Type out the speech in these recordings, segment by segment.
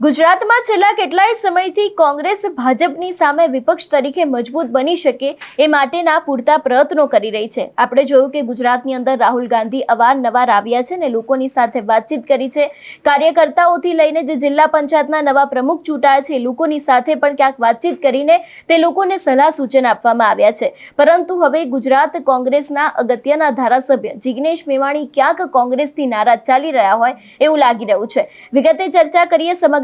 ગુજરાતમાં છેલ્લા કેટલાય સમયથી કોંગ્રેસ ભાજપની સામે વિપક્ષ તરીકે મજબૂત બની શકે એ માટેના પૂરતા પ્રયત્નો કરી રહી છે. આપણે જોયું કે ગુજરાતની અંદર રાહુલ ગાંધી અવારનવાર આવ્યા છે ને લોકોની સાથે વાતચીત કરી છે. કાર્યકર્તાઓથી લઈને જે જિલ્લા પંચાયતના નવા પ્રમુખ ચૂંટાયા છે લોકોની સાથે પણ ક્યાંક વાતચીત કરીને તે લોકોને સલાહ સૂચન આપવામાં આવ્યા છે. પરંતુ હવે ગુજરાત કોંગ્રેસના અગત્યના ધારાસભ્ય જિગ્નેશ મેવાણી ક્યાંક કોંગ્રેસથી નારાજ ચાલી રહ્યા હોય એવું લાગી રહ્યું છે. વિગતે ચર્ચા કરીએ સમગ્ર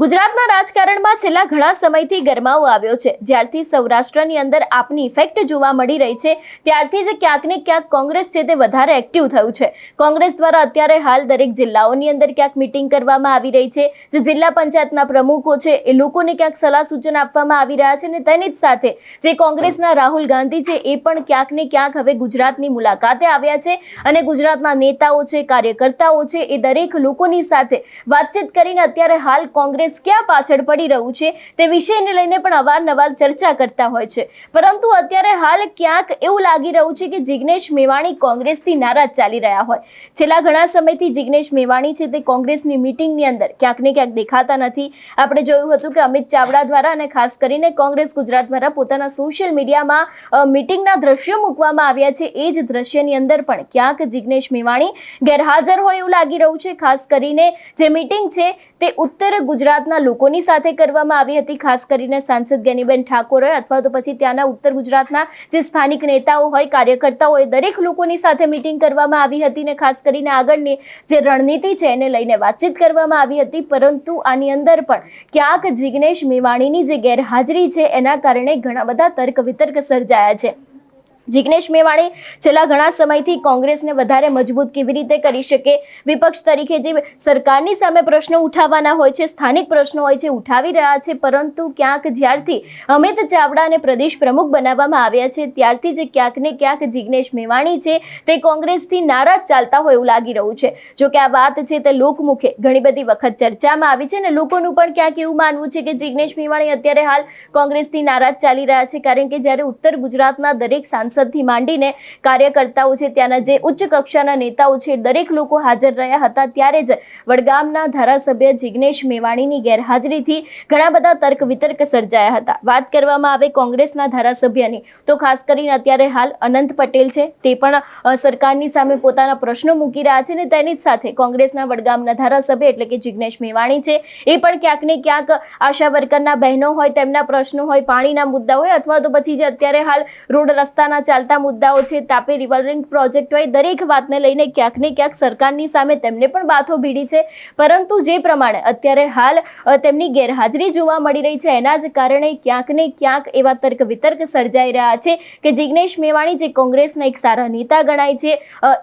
ગુજરાતના રાજકારણમાં છેલ્લા ઘણા સમયથી ગરમાવો આવ્યો છે. જ્યારથી સૌરાષ્ટ્રની અંદર આપની ઇફેક્ટ જોવા મળી રહી છે. ત્યારથી જ ક્યાંક ને ક્યાંક કોંગ્રેસ છે તે વધારે એક્ટિવ થયું છે. કોંગ્રેસ દ્વારા અત્યારે હાલ દરેક જિલ્લાઓની અંદર ક્યાંક મિટિંગ કરવામાં આવી રહી છે. જે જિલ્લા પંચાયતના પ્રમુખો છે, એ લોકોને ક્યાંક સલાહ સૂચન આપવામાં આવી રહ્યા છે અને તેની જ સાથે જે કોંગ્રેસના રાહુલ ગાંધી છે, એ પણ ક્યાંક ને ક્યાંક હવે ગુજરાતની મુલાકાતે આવ્યા છે અને ગુજરાતના નેતાઓ છે, કાર્યકર્તાઓ છે, એ દરેક લોકોની સાથે વાતચીત કરીને અત્યારે હાલ કોંગ્રેસ ક્યાં પાછળ પડી રહ્યું છે તે વિષયને લઈને પણ અવારનવાર ચર્ચા કરતા હોય છે. પરંતુ અત્યારે હાલ ક્યાંક એવું લાગી રહ્યું છે કે જિગ્નેશ મેવાણી કોંગ્રેસથી નારાજ ચાલી રહ્યા હોય. છેલ્લા ઘણા સમયથી જિગ્નેશ મેવાણી છે તે કોંગ્રેસની મિટિંગની અંદર ક્યાંક ને ક્યાંક દેખાતા નથી. આપણે જોયું હતું કે અમિત ચાવડા દ્વારા અને ખાસ કરીને કોંગ્રેસ ગુજરાત દ્વારા પોતાના સોશિયલ મીડિયામાં મિટિંગના દ્રશ્યો મૂકવામાં આવ્યા છે. એ જ દ્રશ્યની અંદર પણ ક્યાંક જિગ્નેશ મેવાણી ગેરહાજર હોય એવું લાગી રહ્યું છે. ખાસ કરીને જે મિટિંગ છે તે ઉત્તર ગુજરાતના લોકોની સાથે કરવામાં આવી હતી, ખાસ કરીને સાંસદ ગેનીબેન ઠાકોર હોય અથવા તો પછી ત્યાંના ઉત્તર ગુજરાતના જે સ્થાનિક નેતાઓ હોય કાર્યકર્તાઓ હોય દરેક લોકોની સાથે મિટિંગ કરવામાં આવી હતી ને ખાસ કરીને આગળની જે રણનીતિ છે એને લઈને વાતચીત કરવામાં આવી હતી. પરંતુ આની અંદર પણ ક્યાંક જિગ્નેશ મેવાણીની જે ગેરહાજરી છે, એના કારણે ઘણા બધા તર્ક વિતર્ક સર્જાયા છે. જિગ્નેશ મેવાણી છેલ્લા ઘણા સમયથી કોંગ્રેસને વધારે મજબૂત કેવી રીતે કરી શકે? વિપક્ષ તરીકે જે સરકારની સામે પ્રશ્નો ઉઠાવવાના હોય છે, સ્થાનિક પ્રશ્નો હોય છે, ઉઠાવી રહ્યા છે, પરંતુ ક્યાંક જ્યારથી અમિત ચાવડાને પ્રદેશ પ્રમુખ બનાવવામાં આવ્યા છે, ત્યારથી જે ક્યાંક ને ક્યાંક જિગ્નેશ મેવાણી છે, તે કોંગ્રેસથી નારાજ ચાલતા હોય એવું લાગી રહ્યું છે. જો કે આ વાત છે તે લોકમુખે ઘણી બધી વખત ચર્ચામાં આવી છે અને લોકોનું પણ ક્યાંક એવું માનવું છે કે જિગ્નેશ મેવાણી અત્યારે હાલ કોંગ્રેસથી નારાજ ચાલી રહ્યા છે, કારણ કે જ્યારે ઉત્તર ગુજરાતના દરેક સાંસદથી માંડીને કાર્યકર્તાઓ છે, ત્યાંના જે ઉચ્ચ કક્ષાના નેતાઓ છે, દરેક લોકો હાજર રહ્યા હતા. ત્યારે જ વડગામના ધારાસભ્ય જિગ્નેશ મેવાણીની ગેરહાજરીથી ઘણા બધા તર્ક વિતર્ક સર્જાયા હતા. વાત કરવામાં આવે કોંગ્રેસના ધારાસભ્યની, તો ખાસ કરીને અત્યારે હાલ અનંત પટેલ છે, તે પણ સરકારની સામે પોતાના પ્રશ્નો મૂકી રહ્યા છે અને તેની જ સાથે કોંગ્રેસના વડગામના ધારાસભ્ય એટલે કે જિગ્નેશ મેવાણી છે, એ પણ ક્યાંક ને ક્યાંક આશા વર્કરના બહેનો હોય, તેમના પ્રશ્નો હોય, પાણીના મુદ્દા હોય, અથવા તો પછી જે અત્યારે હાલ રોડ રસ્તાના ચાલતા મુદ્દાઓ છે, તાપી રિવરિંગ પ્રોજેક્ટ હોય, દરેક વાતને લઈને ક્યાંક ને ક્યાંક સરકારની સામે તેમને પણ બાથો ભીડી છે. પરંતુ જે પ્રમાણે અત્યારે હાલ તેમની ગેરહાજરી જોવા મળી રહી છે, એના જ કારણે ક્યાંક ને ક્યાંક એવા તર્ક વિતર્ક સર્જાઈ રહ્યા છે કે જિગ્નેશ મેવાણી, જે કોંગ્રેસના એક સારા નેતા ગણાય છે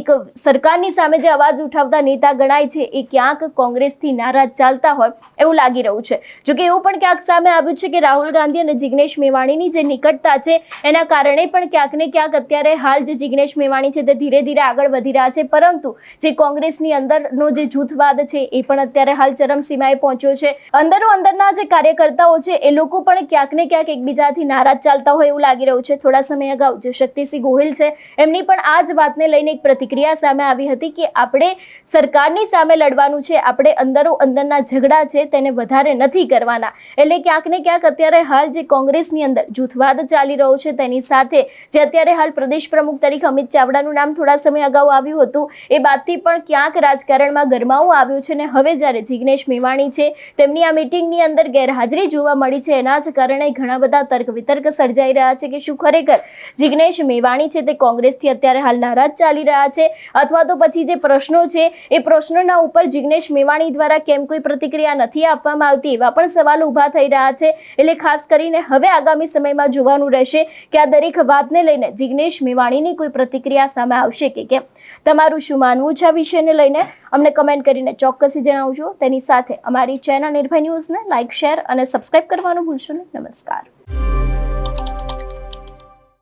એક સરકારની સામે જે અવાજ ઉઠાવતા નેતા ગણાય છે, એ ક્યાંક કોંગ્રેસથી નારાજ ચાલતા હોય એવું લાગી રહ્યું છે. જોકે એવું પણ ક્યાંક સામે આવ્યું છે કે રાહુલ ગાંધી અને જિગ્નેશ મેવાણીની જે નિકટતા છે, એના કારણે પણ ક્યાંક ને ક્યાંક અત્યારે હાલ જે જિગ્નેશ મેવાણી છે તે ધીરે ધીરે આગળ વધી રહ્યા છે, પરંતુ જે કોંગ્રેસની અંદરનો જે જૂથવાદ છે એ પણ અત્યારે હાલ ચરમસીમાએ પહોંચ્યો છે. અંદરો અંદરના જે કાર્યકર્તાઓ છે એ લોકો પણ ક્યાંક ને ક્યાંક એકબીજાથી નારાજ ચાલતા હોય એવું લાગી રહ્યું છે. થોડા સમય અગાઉ જે શક્તિસિંહ ગોહિલ છે, એમની પણ આ જ વાતને લઈને એક પ્રતિક્રિયા સામે આવી હતી કે આપણે સરકારની સામે લડવાનું છે, આપણે અંદરો અંદરના ઝઘડા છે તેને વધારે નથી કરવાના. એટલે ક્યાંક ને ક્યાંક અત્યારે હાલ જે કોંગ્રેસની અંદર જૂથવાદ ચાલી રહ્યો છે તેની સાથે જે અત્યારે હાલ પ્રદેશ પ્રમુખ તરીકે અમિત ચાવડાનું નામ થોડા સમય અગાઉ આવ્યું હતું. એ બાદથી પણ ક્યાંક રાજકારણમાં ગરમાવો આવ્યો છે અને હવે જ્યારે જિગ્નેશ મેવાણી છે, તેમની આ મિટિંગની અંદર ગેરહાજરી જોવા મળી છે. એના જ કારણે ઘણા બધા તર્ક વિતર્ક સર્જાઈ રહ્યા છે કે શું ખરેખર જિગ્નેશ મેવાણી છે તે કોંગ્રેસથી અત્યારે હાલ નારાજ ચાલી રહ્યા છે? અથવા તો પછી જે પ્રશ્નો છે, એ પ્રશ્નોના ઉપર જિગ્નેશ મેવાણી દ્વારા કેમ કોઈ પ્રતિક્રિયા નથી આપવામાં આવતી એવા પણ સવાલ ઊભા થઈ રહ્યા છે. એટલે ખાસ કરીને હવે આગામી સમયમાં જોવાનું રહેશે કે આ દરેક વાતને લઈને જિગ્નેશ મેવાણીની કોઈ પ્રતિક્રિયા સામે આવશે કે કેમ? તમારું શું માનવું છે આ વિષયને લઈને? અમને કમેન્ટ કરીને ચોક્કસી જણાવજો. તેની સાથે અમારી ચેનલ નિર્ભય ન્યૂઝને લાઇક શેર અને સબસ્ક્રાઇબ કરવાનું ભૂલશો નહીં. નમસ્કાર.